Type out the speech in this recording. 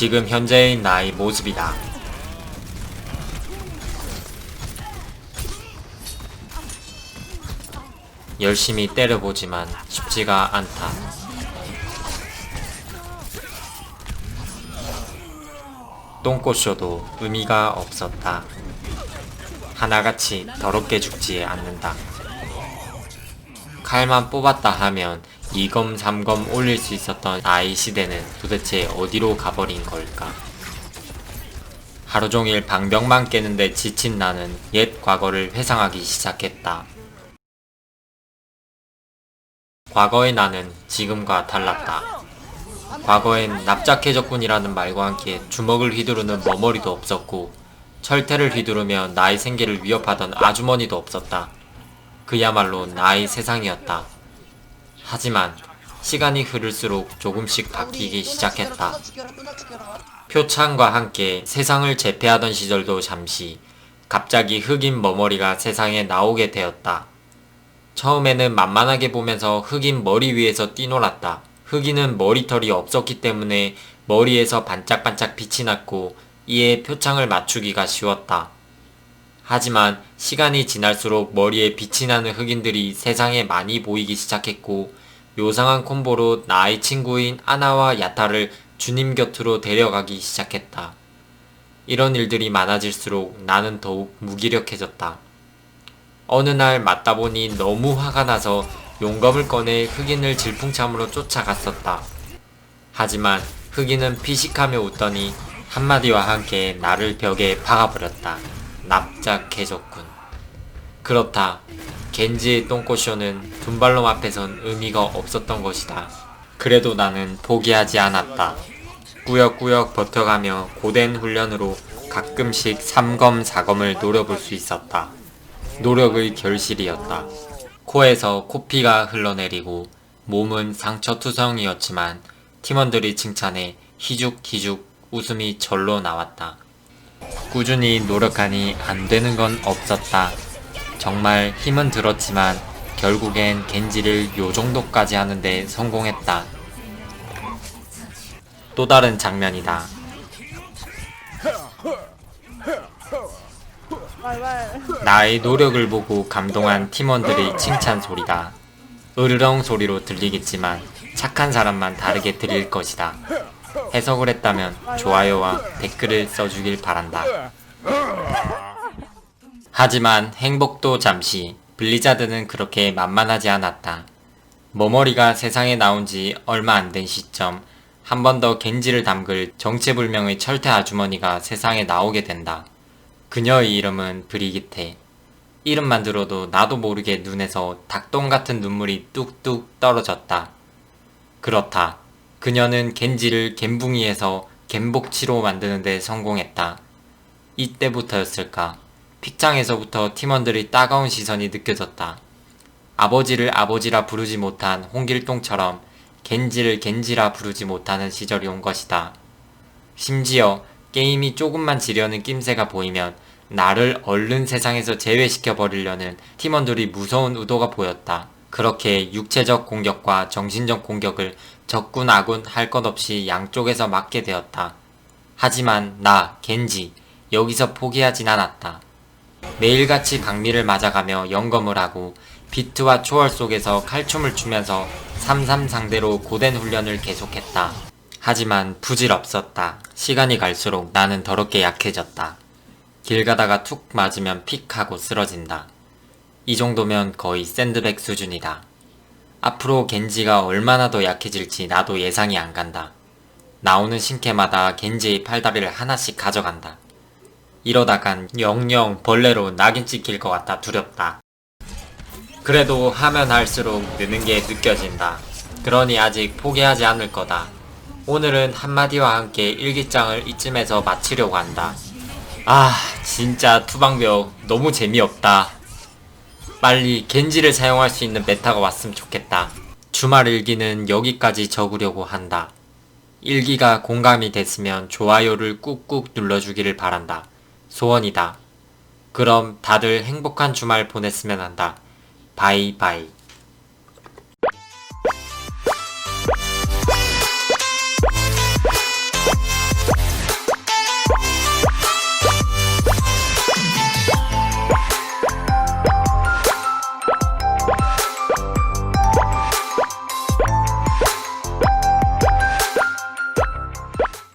지금 현재의 나의 모습이다. 열심히 때려보지만 쉽지가 않다. 똥꼬쇼도 의미가 없었다. 하나같이 더럽게 죽지 않는다. 칼만 뽑았다 하면 2검 3검 올릴 수 있었던 나의 시대는 도대체 어디로 가버린 걸까? 하루 종일 방벽만 깨는데 지친 나는 옛 과거를 회상하기 시작했다. 과거의 나는 지금과 달랐다. 과거엔 납작해졌군이라는 말과 함께 주먹을 휘두르는 머머리도 없었고 철퇴를 휘두르며 나의 생계를 위협하던 아주머니도 없었다. 그야말로 나의 세상이었다. 하지만 시간이 흐를수록 조금씩 바뀌기 시작했다. 표창과 함께 세상을 제패하던 시절도 잠시 갑자기 흑인 머머리가 세상에 나오게 되었다. 처음에는 만만하게 보면서 흑인 머리 위에서 뛰놀았다. 흑인은 머리털이 없었기 때문에 머리에서 반짝반짝 빛이 났고 이에 표창을 맞추기가 쉬웠다. 하지만 시간이 지날수록 머리에 빛이 나는 흑인들이 세상에 많이 보이기 시작했고 요상한 콤보로 나의 친구인 아나와 야타를 주님 곁으로 데려가기 시작했다. 이런 일들이 많아질수록 나는 더욱 무기력해졌다. 어느 날 맞다 보니 너무 화가 나서 용검을 꺼내 흑인을 질풍참으로 쫓아갔었다. 하지만 흑인은 피식하며 웃더니 한마디와 함께 나를 벽에 박아버렸다. 납작해졌군. 그렇다. 겐지의 똥꼬쇼는 둔발놈 앞에선 의미가 없었던 것이다. 그래도 나는 포기하지 않았다. 꾸역꾸역 버텨가며 고된 훈련으로 가끔씩 3검, 4검을 노려볼 수 있었다. 노력의 결실이었다. 코에서 코피가 흘러내리고 몸은 상처투성이었지만 팀원들이 칭찬해 희죽희죽 웃음이 절로 나왔다. 꾸준히 노력하니 안 되는 건 없었다. 정말 힘은 들었지만 결국엔 겐지를 요 정도까지 하는데 성공했다. 또 다른 장면이다. 나의 노력을 보고 감동한 팀원들의 칭찬 소리다. 으르렁 소리로 들리겠지만 착한 사람만 다르게 들릴 것이다. 해석을 했다면 좋아요와 댓글을 써주길 바란다. 하지만 행복도 잠시 블리자드는 그렇게 만만하지 않았다. 머머리가 세상에 나온 지 얼마 안 된 시점 한 번 더 겐지를 담글 정체불명의 철퇴 아주머니가 세상에 나오게 된다. 그녀의 이름은 브리기테. 이름만 들어도 나도 모르게 눈에서 닭똥 같은 눈물이 뚝뚝 떨어졌다. 그렇다. 그녀는 겐지를 갬붕이에서 갬복치로 만드는 데 성공했다. 이때부터였을까. 픽장에서부터 팀원들의 따가운 시선이 느껴졌다. 아버지를 아버지라 부르지 못한 홍길동처럼 겐지를 겐지라 부르지 못하는 시절이 온 것이다. 심지어 게임이 조금만 지려는 낌새가 보이면 나를 얼른 세상에서 제외시켜 버리려는 팀원들이 무서운 의도가 보였다. 그렇게 육체적 공격과 정신적 공격을 적군 아군 할 것 없이 양쪽에서 맞게 되었다. 하지만 나, 겐지, 여기서 포기하진 않았다. 매일같이 강미를 맞아가며 연검을 하고 비트와 초월 속에서 칼춤을 추면서 삼삼 상대로 고된 훈련을 계속했다. 하지만 부질없었다. 시간이 갈수록 나는 더럽게 약해졌다. 길 가다가 툭 맞으면 픽 하고 쓰러진다. 이 정도면 거의 샌드백 수준이다. 앞으로 겐지가 얼마나 더 약해질지 나도 예상이 안 간다. 나오는 신캐마다 겐지의 팔다리를 하나씩 가져간다. 이러다간 영영 벌레로 낙인 찍힐 것 같아 두렵다. 그래도 하면 할수록 느는 게 느껴진다. 그러니 아직 포기하지 않을 거다. 오늘은 한마디와 함께 일기장을 이쯤에서 마치려고 한다. 아, 진짜 투방벽 너무 재미없다. 빨리 겐지를 사용할 수 있는 메타가 왔으면 좋겠다. 주말 일기는 여기까지 적으려고 한다. 일기가 공감이 됐으면 좋아요를 꾹꾹 눌러주기를 바란다. 소원이다. 그럼 다들 행복한 주말 보냈으면 한다. 바이바이.